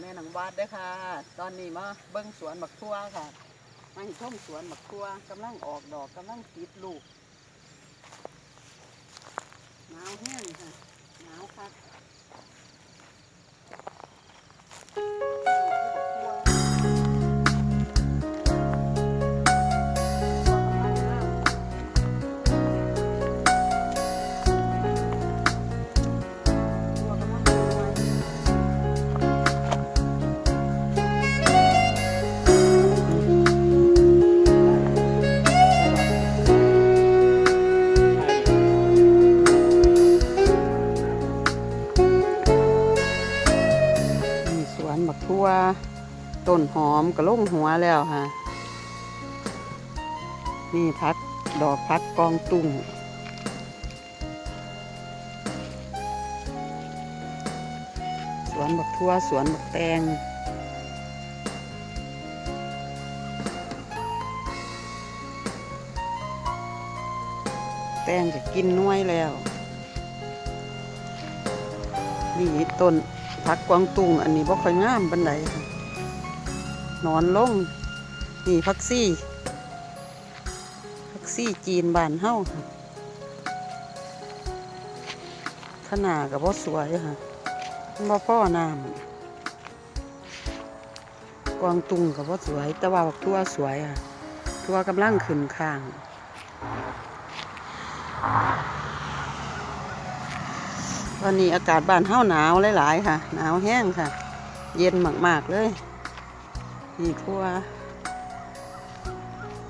แม่หนังวาดด้วยค่ะ ตอนนี้มาเบิ้งสวนบักทั่วค่ะ มาเห็นชมสวนบักทั่วกำลังออกดอกกำลังติดลูกหนาวแห้งค่ะหนาวคัก ต้นหอมกระลงหัวแล้วค่ะนี่พักดอกพักกองตุ่งสวนบักทั่วสวนบักแตงแตงจะกินน้วยแล้ว นี่ต้นผักกวางตุงอันนี้บ่ค่อยงามบันไดค่ะ นอนลง นี่พักซี่พักซี่จีนบานเฮาค่ะขนาดกับบ่สวยค่ะมันบ่พ่อน้ำกวางตุงกับบ่สวย แต่ว่าบักทั่วสวยค่ะทั่วกำลังขึ้นข้างวันนี้อากาศบ้านเฮาหนาวหลาย ๆ ค่ะ หนาวแห้งค่ะ เย็นมาก ๆ เลย นี่ทั่ว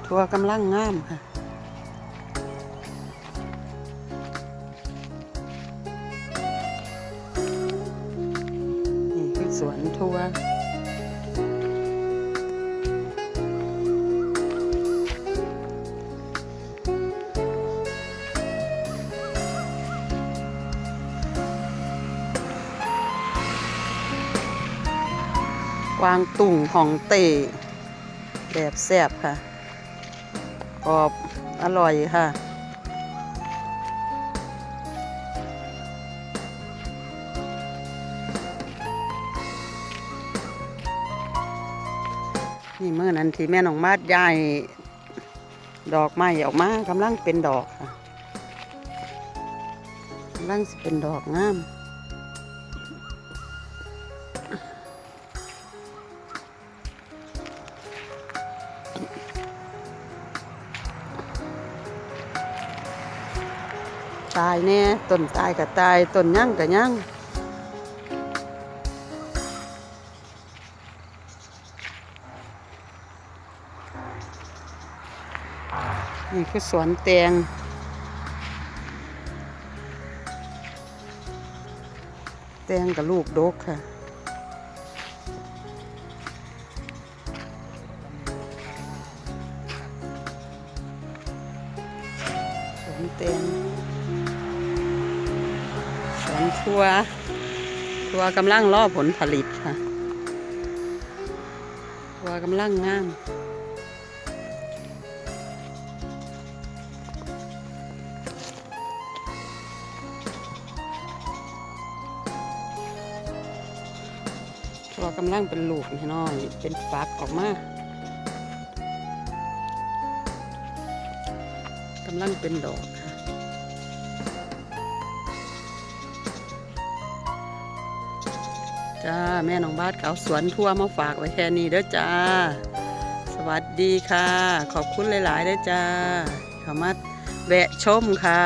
ทั่วกำลังงามค่ะนี่คือสวนทั่ว วางตุ่งของเตแบบแซ่บค่ะกรอบอร่อยค่ะ นี่เมื่อนั้นที่แม่น้องมาดย้ายดอกไม้ออกมากำลังเป็นดอกค่ะกำลังเป็นดอกงาม ตายแน่ต้นตายก็ตายต้นยั่งก็ยั่งนี่คือสวนแตงแตงกับลูกดกค่ะสวนแตง วนทัวทัวกำลังรอผลผลิตค่ะทัวกำลังงามทัวกำลังเป็นลูกน้อยเป็นฟักออกมากำลังเป็นดอก จ้า แม่น้องบาสก็เขาสวนทั่วมาฝากไว้แค่นี้เด้อจ้า สวัสดีค่ะ ขอบคุณหลายๆเด้อจ้าเขามาแวะชมค่ะ